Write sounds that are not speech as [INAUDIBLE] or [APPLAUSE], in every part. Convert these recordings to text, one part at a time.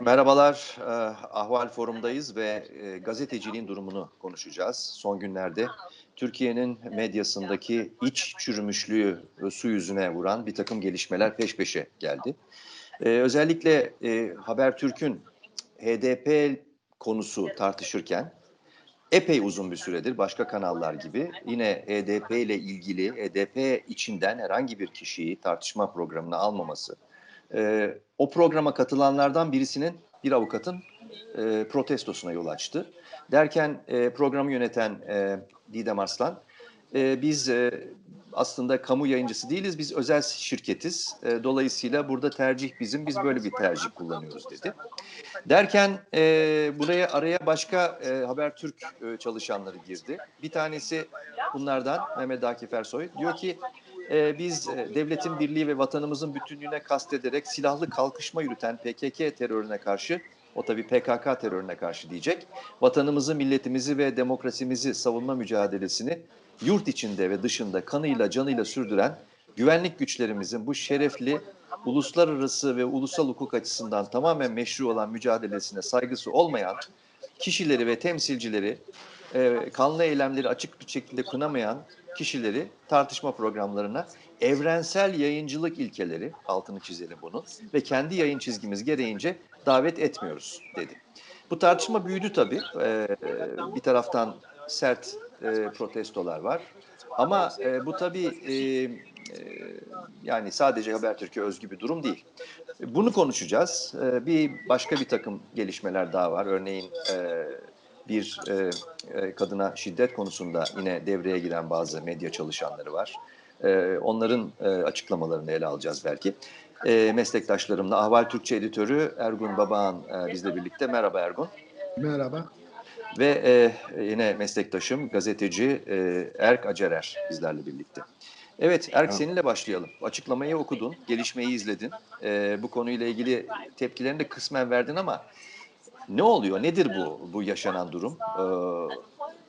Merhabalar, e, Ahval Forum'dayız ve e, gazeteciliğin durumunu konuşacağız. Son günlerde Türkiye'nin medyasındaki iç çürümüşlüğü e, su yüzüne vuran bir takım gelişmeler peş peşe geldi. Özellikle Habertürk'ün HDP konusu tartışırken epey uzun bir süredir başka kanallar gibi yine HDP ile ilgili HDP içinden herhangi bir kişiyi tartışma programına almaması, e, o programa katılanlardan birisinin bir avukatın e, protestosuna yol açtı. Derken e, programı yöneten e, Didem Arslan, e, biz e, aslında kamu yayıncısı değiliz, biz özel şirketiz. E, dolayısıyla burada tercih bizim, biz böyle bir tercih kullanıyoruz dedi. Derken e, buraya araya başka e, Habertürk e, çalışanları girdi. Bir tanesi bunlardan Mehmet Akif Ersoy diyor ki e, biz e, devletin birliği ve vatanımızın bütünlüğüne kastederek silahlı kalkışma yürüten PKK terörüne karşı o tabii PKK terörüne karşı diyecek. Vatanımızı, milletimizi ve demokrasimizi savunma mücadelesini yurt içinde ve dışında kanıyla canıyla sürdüren güvenlik güçlerimizin bu şerefli uluslararası ve ulusal hukuk açısından tamamen meşru olan mücadelesine saygısı olmayan kişileri ve temsilcileri, e, kanlı eylemleri açık bir şekilde kınamayan kişileri tartışma programlarına evrensel yayıncılık ilkeleri, altını çizelim bunu, ve kendi yayın çizgimiz gereğince davet etmiyoruz dedi. Bu tartışma büyüdü tabii. Ee, bir taraftan sert e, protestolar var. Ama e, bu tabii e, e, yani sadece Habertürk'e özgü bir durum değil. Bunu konuşacağız. E, bir başka bir takım gelişmeler daha var. Örneğin e, bir e, e, kadına şiddet konusunda yine devreye giren bazı medya çalışanları var. E, onların e, açıklamalarını ele alacağız belki. E, meslektaşlarımla Ahval Türkçe editörü Ergun Babağan e, bizle birlikte. Merhaba Ergun. Merhaba. Ve e, yine meslektaşım gazeteci e, Erk Acerer bizlerle birlikte. Evet Erk seninle başlayalım. Açıklamayı okudun, gelişmeyi izledin. E, bu konuyla ilgili tepkilerini de kısmen verdin ama ne oluyor? Nedir bu bu yaşanan durum? Ee,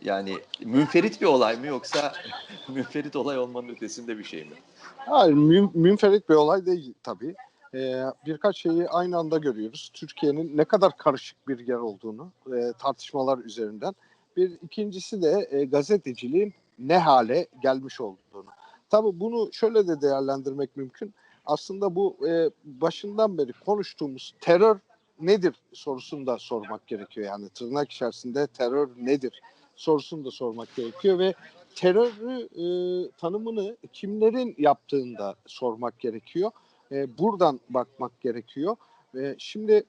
yani münferit bir olay mı yoksa [LAUGHS] münferit olay olmanın ötesinde bir şey mi? Hayır, mün, münferit bir olay değil tabii. Ee, birkaç şeyi aynı anda görüyoruz. Türkiye'nin ne kadar karışık bir yer olduğunu e, tartışmalar üzerinden. Bir ikincisi de e, gazeteciliğin ne hale gelmiş olduğunu. Tabii bunu şöyle de değerlendirmek mümkün. Aslında bu e, başından beri konuştuğumuz terör nedir sorusunu da sormak gerekiyor. Yani tırnak içerisinde terör nedir sorusunu da sormak gerekiyor ve terörü e, tanımını kimlerin yaptığını da sormak gerekiyor. E, buradan bakmak gerekiyor. E, şimdi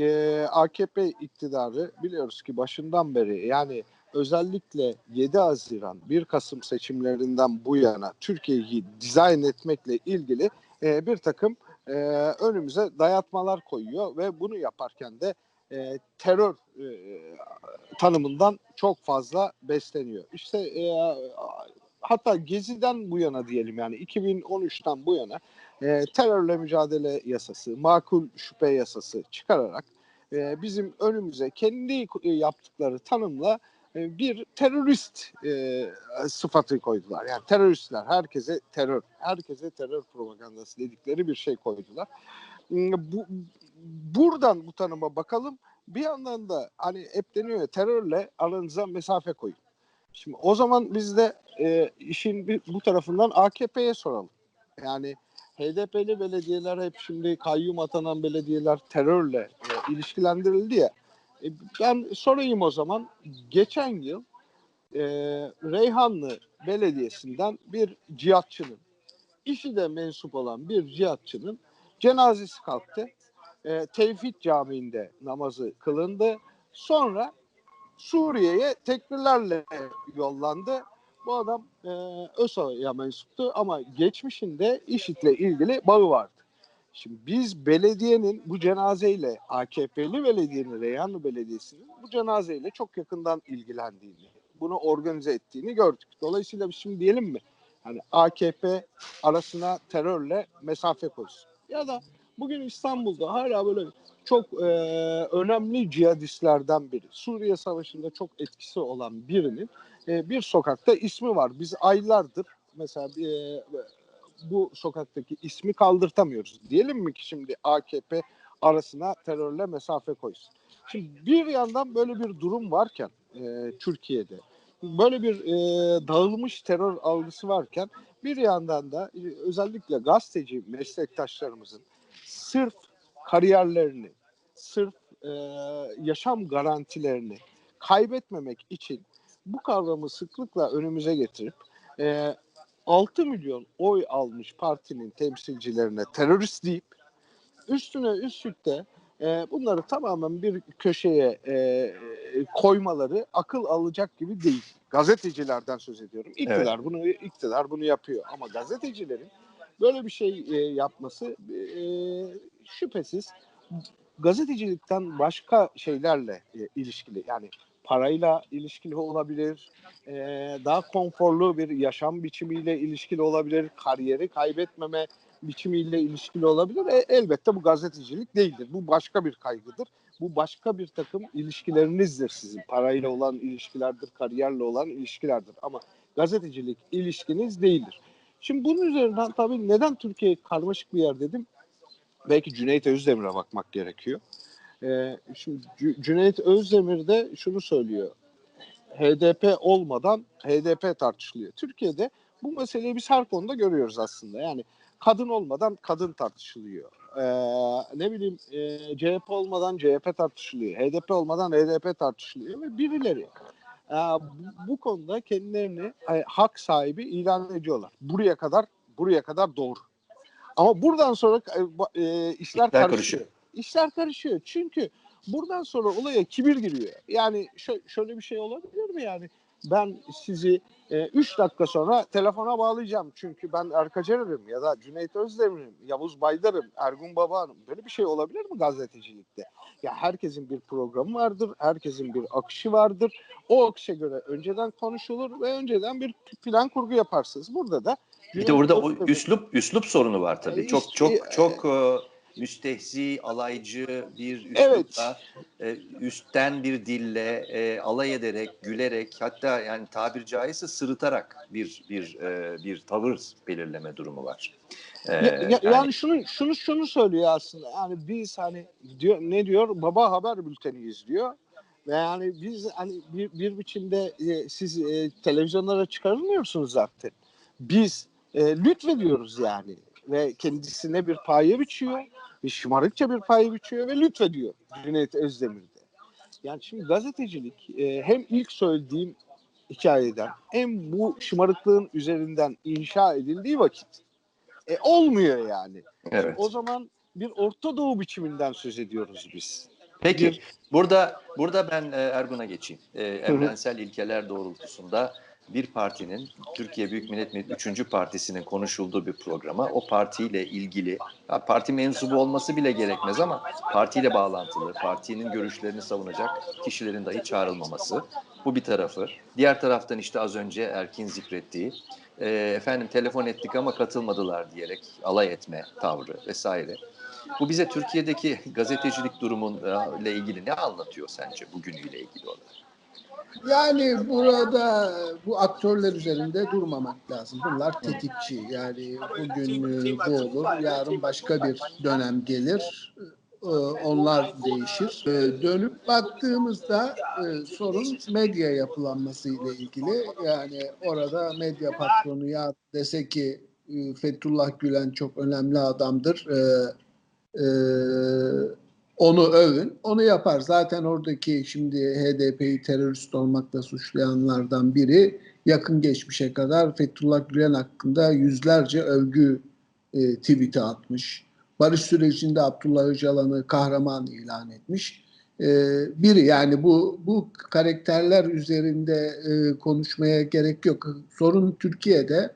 e, AKP iktidarı biliyoruz ki başından beri yani özellikle 7 Haziran 1 Kasım seçimlerinden bu yana Türkiye'yi dizayn etmekle ilgili e, bir takım e, önümüze dayatmalar koyuyor ve bunu yaparken de e, terör e, tanımından çok fazla besleniyor. İşte e, hatta Gezi'den bu yana diyelim yani 2013'ten bu yana e, terörle mücadele yasası, makul şüphe yasası çıkararak e, bizim önümüze kendi yaptıkları tanımla bir terörist e, sıfatı koydular. Yani teröristler herkese terör, herkese terör propagandası dedikleri bir şey koydular. Bu, buradan bu tanıma bakalım. Bir yandan da hani hep deniyor ya terörle aranıza mesafe koyun. Şimdi o zaman biz de e, işin bir, bu tarafından AKP'ye soralım. Yani HDP'li belediyeler hep şimdi kayyum atanan belediyeler terörle e, ilişkilendirildi ya. E, ben sorayım o zaman. Geçen yıl e, Reyhanlı Belediyesi'nden bir cihatçının, işi de mensup olan bir cihatçının cenazesi kalktı. E, Tevhid Camii'nde namazı kılındı. Sonra Suriye'ye tekbirlerle yollandı. Bu adam e, ÖSO'ya mensuptu ama geçmişinde IŞİD'le ilgili bağı vardı. Şimdi biz belediyenin bu cenazeyle AKP'li belediyenin Reyhanlı Belediyesi'nin bu cenazeyle çok yakından ilgilendiğini, bunu organize ettiğini gördük. Dolayısıyla şimdi diyelim mi? Hani AKP arasına terörle mesafe koysun. Ya da bugün İstanbul'da hala böyle çok e, önemli cihadistlerden biri, Suriye Savaşı'nda çok etkisi olan birinin e, bir sokakta ismi var. Biz aylardır mesela e, bu sokaktaki ismi kaldırtamıyoruz. Diyelim mi ki şimdi AKP arasına terörle mesafe koysun. Şimdi bir yandan böyle bir durum varken e, Türkiye'de böyle bir e, dağılmış terör algısı varken bir yandan da e, özellikle gazeteci meslektaşlarımızın sırf kariyerlerini, sırf e, yaşam garantilerini kaybetmemek için bu kavramı sıklıkla önümüze getirip e, 6 milyon oy almış partinin temsilcilerine terörist deyip üstüne üstlük de e, bunları tamamen bir köşeye e, koymaları akıl alacak gibi değil. Gazetecilerden söz ediyorum. İktidar bunu iktidar bunu yapıyor ama gazetecilerin böyle bir şey e, yapması e, şüphesiz gazetecilikten başka şeylerle e, ilişkili. Yani parayla ilişkili olabilir, e, daha konforlu bir yaşam biçimiyle ilişkili olabilir, kariyeri kaybetmeme biçimiyle ilişkili olabilir. E, elbette bu gazetecilik değildir. Bu başka bir kaygıdır. Bu başka bir takım ilişkilerinizdir sizin. Parayla olan ilişkilerdir, kariyerle olan ilişkilerdir. Ama gazetecilik ilişkiniz değildir. Şimdi bunun üzerinden tabii neden Türkiye karmaşık bir yer dedim. Belki Cüneyt Özdemir'e bakmak gerekiyor. Ee, şimdi Cüneyt Özdemir de şunu söylüyor. HDP olmadan HDP tartışılıyor. Türkiye'de bu meseleyi biz her konuda görüyoruz aslında. Yani kadın olmadan kadın tartışılıyor. Ee, ne bileyim e, CHP olmadan CHP tartışılıyor. HDP olmadan HDP tartışılıyor ve birileri e, bu, bu konuda kendilerini e, hak sahibi ilan ediyorlar. Buraya kadar buraya kadar doğru. Ama buradan sonra e, e, işler İşler karışıyor. karışıyor. İşler karışıyor. Çünkü buradan sonra olaya kibir giriyor. Yani şö- şöyle bir şey olabilir mi yani? Ben sizi 3 dakika sonra telefona bağlayacağım. Çünkü ben Erkacer'im ya da Cüneyt Özdemir'im, Yavuz Baydar'ım, Ergun Baba'nım. Böyle bir şey olabilir mi gazetecilikte? Ya herkesin bir programı vardır, herkesin bir akışı vardır. O akışa göre önceden konuşulur ve önceden bir plan kurgu yaparsınız. Burada da Bir de orada o Özdemir- üslup üslup sorunu var tabii. E, Çok işte, çok e, çok e, müstehzi, alaycı bir Evet. üslupla, e, üstten bir dille, e, alay ederek, gülerek, hatta yani tabir caizse sırıtarak bir bir e, bir tavır belirleme durumu var. E, Ya- ya- yani, şunu şunu şunu söylüyor aslında. Yani biz hani diyor ne diyor? Baba haber bülteniyiz diyor. Ve yani biz hani bir, bir biçimde e, siz e, televizyonlara çıkarılmıyorsunuz zaten. Biz e, lütfediyoruz yani ve kendisine bir paye biçiyor ve şımarıkça bir paye biçiyor ve lütfediyor Cüneyt Özdemir'de. Yani şimdi gazetecilik e, hem ilk söylediğim hikayeden hem bu şımarıklığın üzerinden inşa edildiği vakit e, olmuyor yani. evet. O zaman bir Orta Doğu biçiminden söz ediyoruz biz. Peki bir- burada burada ben e, Ergun'a geçeyim. E, evrensel ilkeler doğrultusunda bir partinin Türkiye Büyük Millet Meclisi 3. partisinin konuşulduğu bir programa o partiyle ilgili parti mensubu olması bile gerekmez ama partiyle bağlantılı, partinin görüşlerini savunacak kişilerin dahi çağrılmaması. Bu bir tarafı. Diğer taraftan işte az önce Erkin zikrettiği e, efendim telefon ettik ama katılmadılar diyerek alay etme tavrı vesaire. Bu bize Türkiye'deki gazetecilik durumunla ilgili ne anlatıyor sence bugünüyle ilgili olarak? Yani burada bu aktörler üzerinde durmamak lazım. Bunlar tetikçi. Yani bugün e, bu olur, yarın başka bir dönem gelir. E, Onlar değişir. E, Dönüp baktığımızda sorun medya yapılanması ile ilgili. Yani orada medya patronu ya dese ki Fethullah Gülen çok önemli adamdır. E, e, onu övün. Onu yapar. Zaten oradaki şimdi HDP'yi terörist olmakla suçlayanlardan biri yakın geçmişe kadar Fethullah Gülen hakkında yüzlerce övgü e, tweet'i atmış. Barış sürecinde Abdullah Öcalan'ı kahraman ilan etmiş. E, biri yani bu bu karakterler üzerinde e, konuşmaya gerek yok. Sorun Türkiye'de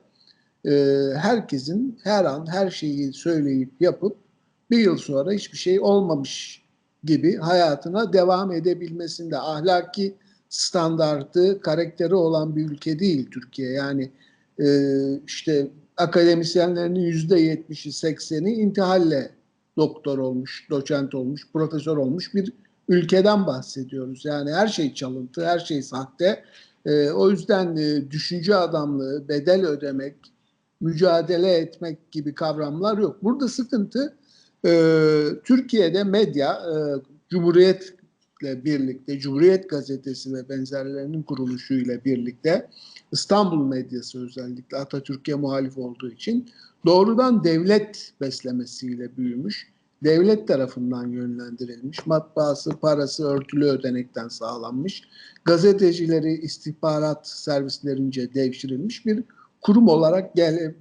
e, herkesin her an her şeyi söyleyip yapıp bir yıl sonra hiçbir şey olmamış gibi hayatına devam edebilmesinde ahlaki standartı, karakteri olan bir ülke değil Türkiye. Yani e, işte akademisyenlerinin yüzde yetmişi, sekseni intihalle doktor olmuş, doçent olmuş, profesör olmuş bir ülkeden bahsediyoruz. Yani her şey çalıntı, her şey sahte. E, o yüzden e, düşünce adamlığı, bedel ödemek, mücadele etmek gibi kavramlar yok. Burada sıkıntı Ee, Türkiye'de medya e, Cumhuriyet'le birlikte, Cumhuriyet Gazetesi ve benzerlerinin kuruluşuyla birlikte İstanbul medyası özellikle Atatürk'e muhalif olduğu için doğrudan devlet beslemesiyle büyümüş, devlet tarafından yönlendirilmiş, matbaası, parası örtülü ödenekten sağlanmış, gazetecileri istihbarat servislerince devşirilmiş bir kurum olarak gel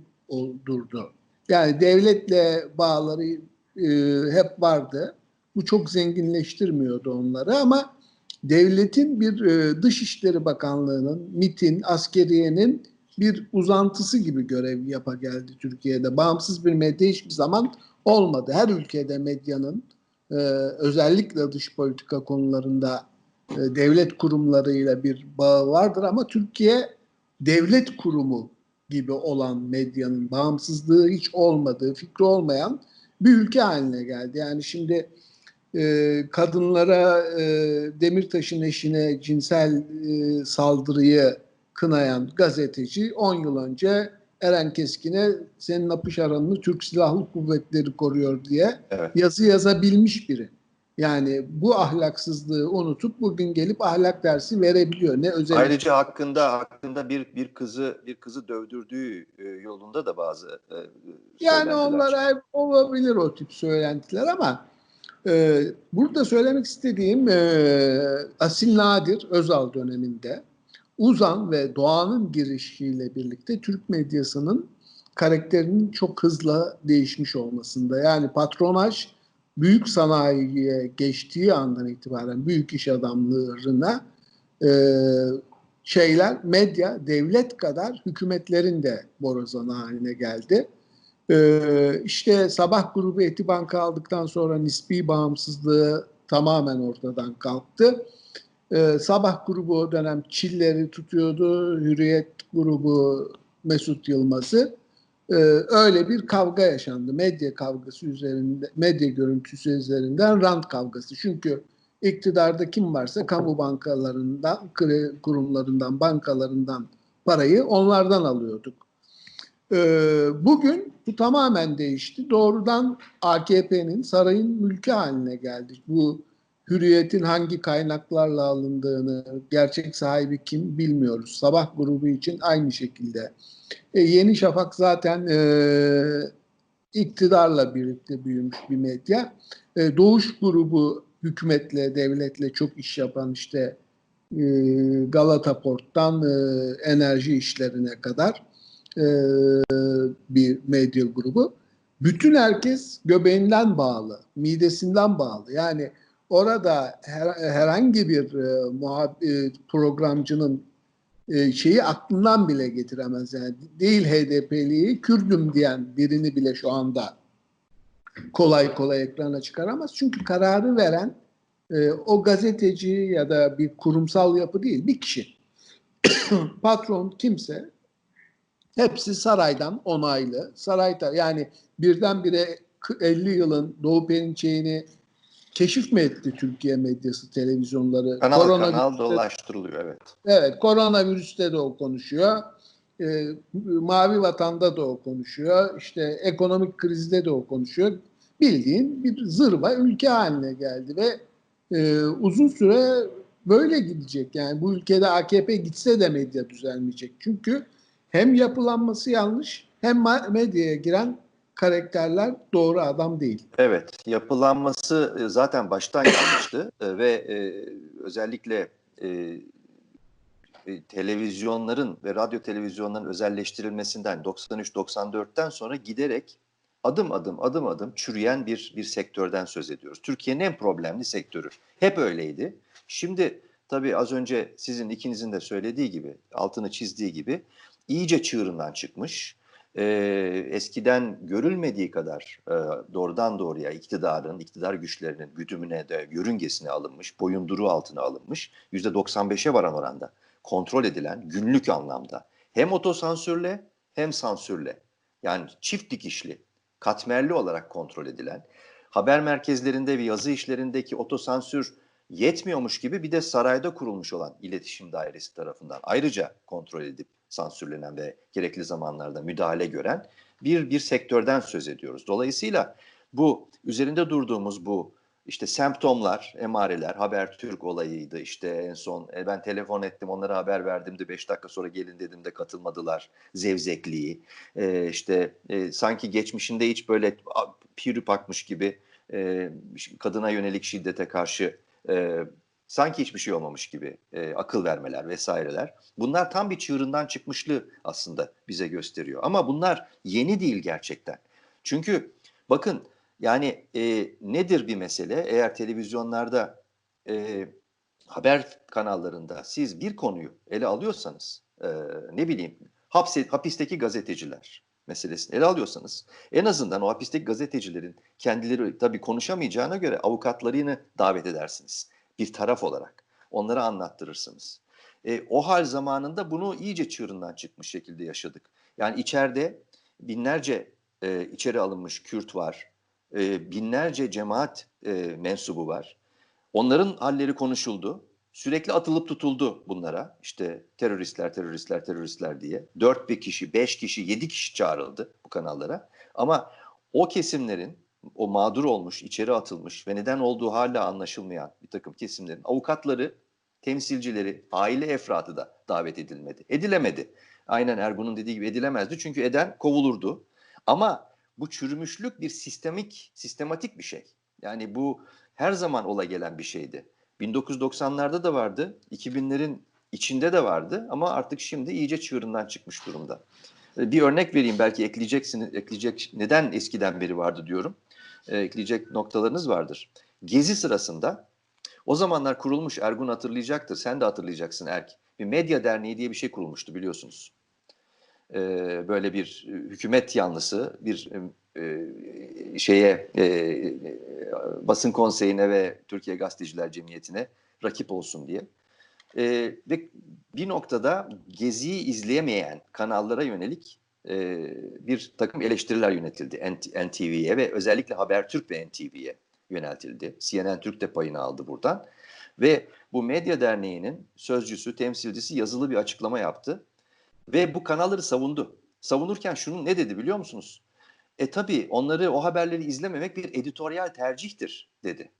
durdu. Yani devletle bağları e, hep vardı. Bu çok zenginleştirmiyordu onları ama devletin bir e, Dışişleri Bakanlığı'nın, MIT'in, askeriyenin bir uzantısı gibi görev yapa geldi Türkiye'de. Bağımsız bir medya hiçbir zaman olmadı. Her ülkede medyanın e, özellikle dış politika konularında devlet kurumlarıyla bir bağı vardır ama Türkiye devlet kurumu gibi olan medyanın bağımsızlığı hiç olmadığı, fikri olmayan bir ülke haline geldi. Yani şimdi e, kadınlara e, Demirtaş'ın eşine cinsel e, saldırıyı kınayan gazeteci 10 yıl önce Eren Keskin'e senin apış aranını Türk Silahlı Kuvvetleri koruyor diye Evet. yazı yazabilmiş biri. Yani bu ahlaksızlığı unutup bugün gelip ahlak dersi verebiliyor. Ne özel Ayrıca hakkında hakkında bir bir kızı bir kızı dövdürdüğü e, yolunda da bazı e, Yani onlara hep olabilir o tip söylentiler ama e, burada söylemek istediğim e, Asil Nadir Özal döneminde Uzan ve Doğan'ın girişiyle birlikte Türk medyasının karakterinin çok hızlı değişmiş olmasında. Yani patronaj büyük sanayiye geçtiği andan itibaren büyük iş adamlarına e, şeyler medya devlet kadar hükümetlerin de borazanı haline geldi. Ee, işte sabah grubu Etibank'ı aldıktan sonra nispi bağımsızlığı tamamen ortadan kalktı. Ee, sabah grubu o dönem Çilleri tutuyordu. Hürriyet grubu Mesut Yılmaz'ı. Ee, öyle bir kavga yaşandı. Medya kavgası üzerinde, medya görüntüsü üzerinden rant kavgası. Çünkü iktidarda kim varsa kamu bankalarından, kurumlarından, bankalarından parayı onlardan alıyorduk. Ee, bugün bu tamamen değişti. Doğrudan AKP'nin sarayın mülkü haline geldi. Bu hürriyetin hangi kaynaklarla alındığını, gerçek sahibi kim bilmiyoruz. Sabah grubu için aynı şekilde. E, Yeni Şafak zaten e, iktidarla birlikte büyümüş bir medya. E, Doğuş grubu hükümetle, devletle çok iş yapan işte e, Galata Port'tan e, enerji işlerine kadar e, bir medya grubu. Bütün herkes göbeğinden bağlı, midesinden bağlı. Yani orada her, herhangi bir e, muhab- e, programcının e, şeyi aklından bile getiremez. Yani değil HDP'liyi Kürdüm diyen birini bile şu anda kolay kolay ekrana çıkaramaz. Çünkü kararı veren e, o gazeteci ya da bir kurumsal yapı değil, bir kişi. [COUGHS] Patron kimse hepsi saraydan onaylı. Sarayda yani birdenbire 50 yılın Doğu Perinçeğini keşif mi etti Türkiye medyası, televizyonları? Kanal Koronavirüste- kanal dolaştırılıyor evet. Evet, koronavirüste de o konuşuyor. E, Mavi Vatan'da da o konuşuyor. İşte ekonomik krizde de o konuşuyor. Bildiğin bir zırva ülke haline geldi ve e, uzun süre böyle gidecek. Yani bu ülkede AKP gitse de medya düzelmeyecek. Çünkü hem yapılanması yanlış hem medyaya giren karakterler doğru adam değil. Evet, yapılanması e, zaten baştan yanlıştı [COUGHS] E, ve e, özellikle e, e, televizyonların ve radyo televizyonların özelleştirilmesinden 93-94'ten sonra giderek adım adım adım adım çürüyen bir bir sektörden söz ediyoruz. Türkiye'nin en problemli sektörü. Hep öyleydi. Şimdi tabii az önce sizin ikinizin de söylediği gibi, altını çizdiği gibi iyice çığırından çıkmış. Ee, eskiden görülmediği kadar e, doğrudan doğruya iktidarın, iktidar güçlerinin güdümüne de yörüngesine alınmış, boyunduruğu altına alınmış, %95'e varan oranda kontrol edilen günlük anlamda hem otosansürle hem sansürle yani çift dikişli, katmerli olarak kontrol edilen haber merkezlerinde ve yazı işlerindeki otosansür yetmiyormuş gibi bir de sarayda kurulmuş olan iletişim dairesi tarafından ayrıca kontrol edip sansürlenen ve gerekli zamanlarda müdahale gören bir bir sektörden söz ediyoruz. Dolayısıyla bu üzerinde durduğumuz bu işte semptomlar, emareler, Habertürk olayıydı işte en son. E, ben telefon ettim, onlara haber verdim de 5 dakika sonra gelin dedim de katılmadılar. Zevzekliği. E, işte e, sanki geçmişinde hiç böyle a, piri pakmış gibi e, kadına yönelik şiddete karşı e, sanki hiçbir şey olmamış gibi e, akıl vermeler vesaireler. Bunlar tam bir çığırından çıkmışlığı aslında bize gösteriyor. Ama bunlar yeni değil gerçekten. Çünkü bakın yani e, nedir bir mesele? Eğer televizyonlarda e, haber kanallarında siz bir konuyu ele alıyorsanız e, ne bileyim hapse, hapisteki gazeteciler meselesini ele alıyorsanız en azından o hapisteki gazetecilerin kendileri tabii konuşamayacağına göre avukatlarını davet edersiniz bir taraf olarak. Onlara anlattırırsınız. E, o hal zamanında bunu iyice çığırından çıkmış şekilde yaşadık. Yani içeride binlerce e, içeri alınmış Kürt var, e, binlerce cemaat e, mensubu var. Onların halleri konuşuldu. Sürekli atılıp tutuldu bunlara. İşte teröristler, teröristler, teröristler diye. 4 bir kişi, 5 kişi, 7 kişi çağrıldı bu kanallara. Ama o kesimlerin, o mağdur olmuş, içeri atılmış ve neden olduğu hala anlaşılmayan bir takım kesimlerin avukatları, temsilcileri, aile efradı da davet edilmedi. Edilemedi. Aynen Ergun'un dediği gibi edilemezdi. Çünkü eden kovulurdu. Ama bu çürümüşlük bir sistemik, sistematik bir şey. Yani bu her zaman ola gelen bir şeydi. 1990'larda da vardı, 2000'lerin içinde de vardı ama artık şimdi iyice çığırından çıkmış durumda. Ee, Bir örnek vereyim belki ekleyeceksiniz, ekleyecek neden eskiden beri vardı diyorum. Ee, ekleyecek noktalarınız vardır. Gezi sırasında o zamanlar kurulmuş Ergun hatırlayacaktır, sen de hatırlayacaksın Erk. Bir medya derneği diye bir şey kurulmuştu biliyorsunuz. Ee, böyle bir e, hükümet yanlısı bir e, şeye e, e, basın konseyine ve Türkiye Gazeteciler Cemiyeti'ne rakip olsun diye. E, ve bir noktada Gezi'yi izleyemeyen kanallara yönelik e, bir takım eleştiriler yönetildi NTV'ye ve özellikle Habertürk ve NTV'ye yöneltildi. CNN Türk de payını aldı buradan. Ve bu Medya Derneği'nin sözcüsü, temsilcisi yazılı bir açıklama yaptı. Ve bu kanalları savundu. Savunurken şunu ne dedi biliyor musunuz? E tabii onları o haberleri izlememek bir editoryal tercihtir dedi.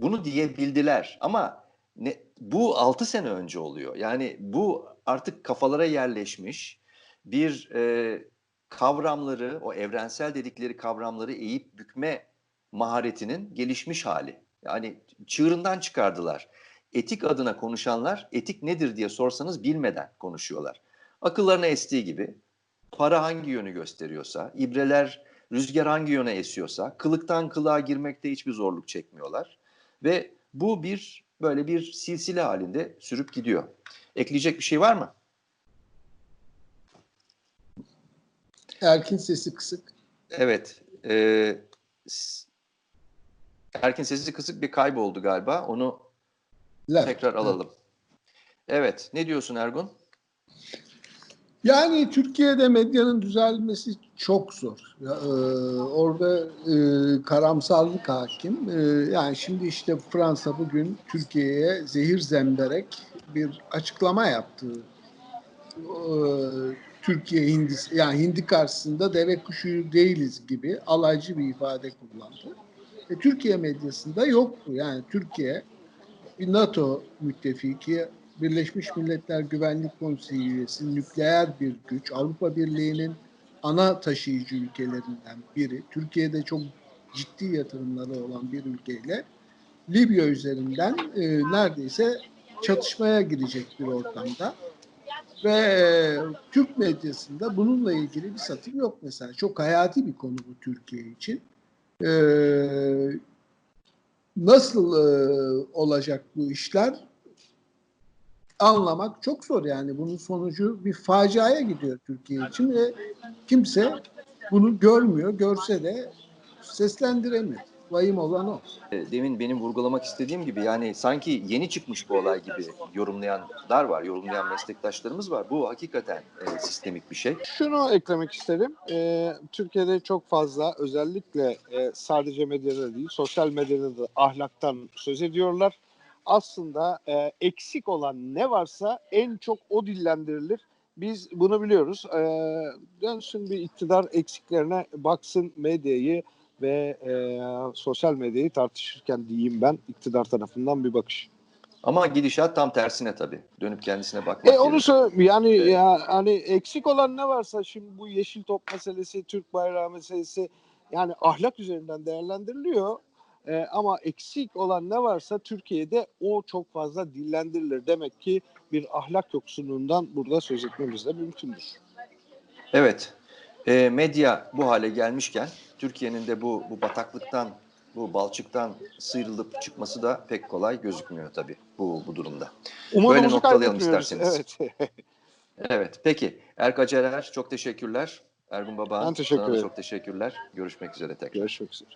Bunu diyebildiler ama ne, bu 6 sene önce oluyor. Yani bu artık kafalara yerleşmiş bir e, kavramları, o evrensel dedikleri kavramları eğip bükme maharetinin gelişmiş hali. Yani çığırından çıkardılar. Etik adına konuşanlar etik nedir diye sorsanız bilmeden konuşuyorlar. Akıllarına estiği gibi para hangi yönü gösteriyorsa, ibreler rüzgar hangi yöne esiyorsa, kılıktan kılığa girmekte hiçbir zorluk çekmiyorlar. Ve bu bir böyle bir silsile halinde sürüp gidiyor. Ekleyecek bir şey var mı? Erkin sesi kısık. Evet. E, Erkin sesi kısık bir kayboldu galiba. Onu Left. tekrar alalım. Evet. Ne diyorsun Ergun? Yani Türkiye'de medyanın düzelmesi çok zor. Ya, e, orada e, karamsarlık hakim. E, yani şimdi işte Fransa bugün Türkiye'ye zehir zemberek bir açıklama yaptı. E, Türkiye hindi yani hindi karşısında deve kuşu değiliz gibi alaycı bir ifade kullandı. E, Türkiye medyasında yoktu. Yani Türkiye bir NATO müttefiki, Birleşmiş Milletler Güvenlik Konseyi üyesi, nükleer bir güç, Avrupa Birliği'nin ana taşıyıcı ülkelerinden biri, Türkiye'de çok ciddi yatırımları olan bir ülkeyle Libya üzerinden e, neredeyse çatışmaya girecek bir ortamda. Ve e, Türk medyasında bununla ilgili bir satır yok mesela. Çok hayati bir konu bu Türkiye için. E, nasıl e, olacak bu işler? anlamak çok zor yani. Bunun sonucu bir faciaya gidiyor Türkiye için ve kimse bunu görmüyor. Görse de seslendiremiyor. Vahim olan o. E, Demin benim vurgulamak istediğim gibi yani sanki yeni çıkmış bu olay gibi yorumlayanlar var, yorumlayan meslektaşlarımız var. Bu hakikaten e, sistemik bir şey. Şunu eklemek isterim. Ee, Türkiye'de çok fazla özellikle e, sadece medyada değil sosyal medyada da ahlaktan söz ediyorlar. Aslında e, eksik olan ne varsa en çok o dillendirilir. Biz bunu biliyoruz. Ee, dönsün bir iktidar eksiklerine baksın medyayı ve e, sosyal medyayı tartışırken diyeyim ben iktidar tarafından bir bakış. Ama gidişat tam tersine tabii. Dönüp kendisine bakmak E onu söyle yani Evet. ya hani eksik olan ne varsa şimdi bu yeşil top meselesi, Türk bayrağı meselesi yani ahlak üzerinden değerlendiriliyor. E, ama eksik olan ne varsa Türkiye'de o çok fazla dillendirilir. Demek ki bir ahlak yoksunluğundan burada söz etmemiz de mümkündür. Evet. E, medya bu hale gelmişken Türkiye'nin de bu bu bataklıktan, bu balçıktan sıyrılıp çıkması da pek kolay gözükmüyor tabii bu bu durumda. Umudumuzu noktalayalım kaybetmiyoruz. isterseniz. Evet. [LAUGHS] Evet. Peki. Erk Acerer çok teşekkürler. Ergun Baba Ben teşekkür ederim. çok teşekkürler. Görüşmek üzere tekrar. Görüşmek üzere.